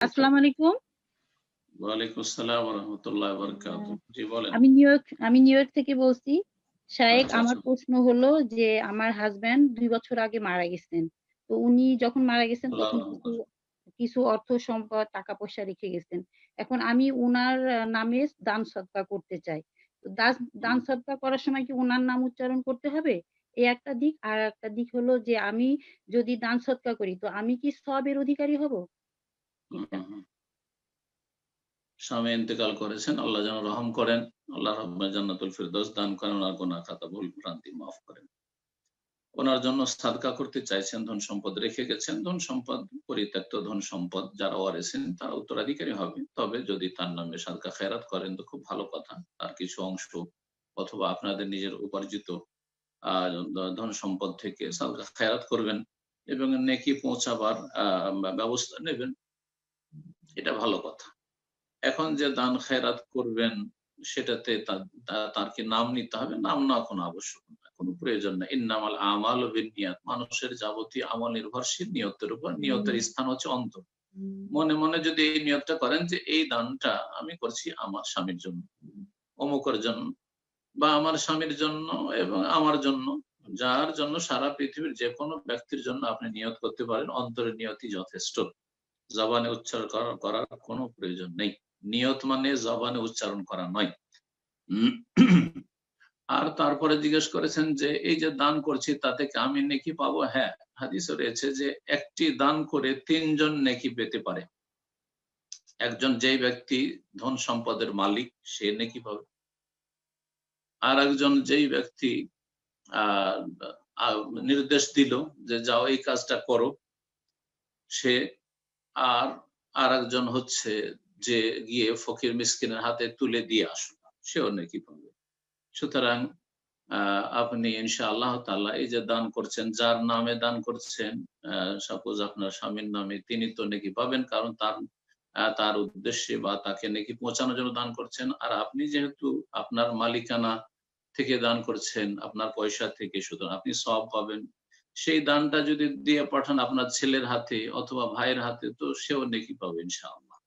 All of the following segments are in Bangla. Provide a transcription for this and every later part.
আসসালামু আলাইকুম। আসসালাম রহমতুল্লাহ বরকাত জি বলেন। আমি নিউ ইয়র্ক আমি নিউ ইয়র্ক থেকে বলছি। শায়েক আচ্ছা, আমার আচ্ছা। প্রশ্ন হলো যে আমার হাজবেন্ড দুই বছর আগে মারা গেছেন। তো উনি যখন মারা গেছেন তখন কিছু কিছু অর্থ সম্পদ টাকা পয়সা রেখে গেছেন। এখন আমি উনার নামে দান সদকা করতে চাই। তো দান সদকা করার সময় কি উনার নাম উচ্চারণ করতে হবে? এই একটা দিক। আর একটা দিক হলো যে আমি যদি দান সদকা করি তো আমি কি সবের অধিকারী হব। স্বামী ইন্তেকাল করেছেন, আল্লাহ যেন রহম করেন, আল্লাহ রহমান জান্নাতুল ফিরদৌস দান করেন, ওনার গুনাহ খাতা ভুল ভ্রান্তি মাফ করেন। ওনার জন্য সাদকা করতে চাইছেন, ধন সম্পদ রেখে গেছেন, ধন সম্পদ, পরিত্যক্ত ধন সম্পদ যারা ওয়ারেছেন, তারা উত্তরাধিকারী হবে। তবে যদি তার নামে সাদকা খেরাত করেন, তো খুব ভালো কথা। তার কিছু অংশ অথবা আপনাদের নিজের উপার্জিত ধন সম্পদ থেকে সাদকা খেরাত করবেন এবং নেকি পৌঁছাবার ব্যবস্থা নেবেন। এটা ভালো কথা। এখন যে দান খেরাত করবেন সেটাতে তার কি নাম নিতে হবে? নাম না কোনো আবশ্যক না কোনো প্রয়োজন না। ইন্নামাল আমাল নিয়াত মানুষের যাবতীয় আমল নির্ভরশীল নিয়তের উপর নিয়তের স্থান হচ্ছে অন্তর। মনে মনে যদি এই নিয়তটা করেন যে এই দানটা আমি করছি আমার স্বামীর জন্য অমুকের জন্য বা আমার স্বামীর জন্য এবং আমার জন্য যার জন্য সারা পৃথিবীর যে কোনো ব্যক্তির জন্য আপনি নিয়ত করতে পারেন অন্তরের নিয়তি যথেষ্ট। জবানে উচ্চারণ করার কোনো প্রয়োজন নেই। নিয়ত মানে জবানে উচ্চারণ করা নয়। আর তারপরে জিজ্ঞেস করেছেন যে, এই যে দান করছি, তাতে কি আমি নেকি পাবো? হ্যাঁ হাদিসে রয়েছে যে, একটি দান করে তিনজন নেকি পেতে পারে। একজন যেই ব্যক্তি ধন সম্পদের মালিক, সে নেকি পাবে। আর একজন যেই ব্যক্তি নির্দেশ দিল যে, যাও এই কাজটা করো। সে আর আর একজন হচ্ছে যে গিয়ে ফকির মিসকিনের হাতে তুলে দিয়ে আসুন সেও নাকি পাবে। সুতরাং আপনি ইনশা আল্লাহ তাল্লাহ এই যে দান করছেন, যার নামে দান করছেন সাপোজ আপনার স্বামীর নামে, তিনি তো নাকি পাবেন, কারণ তার তার উদ্দেশ্যে বা তাকে নাকি পৌঁছানোর জন্য দান করছেন। আর আপনি যেহেতু আপনার মালিকানা থেকে দান করছেন, আপনার পয়সা থেকে, সুতরাং আপনি সব পাবেন সেই দানটা যদি দিয়ে পাঠান আপনার ছেলের হাতে অথবা ভাইয়ের হাতে, তো সেও নেকি পাবে ইনশাআল্লাহ।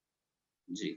জি।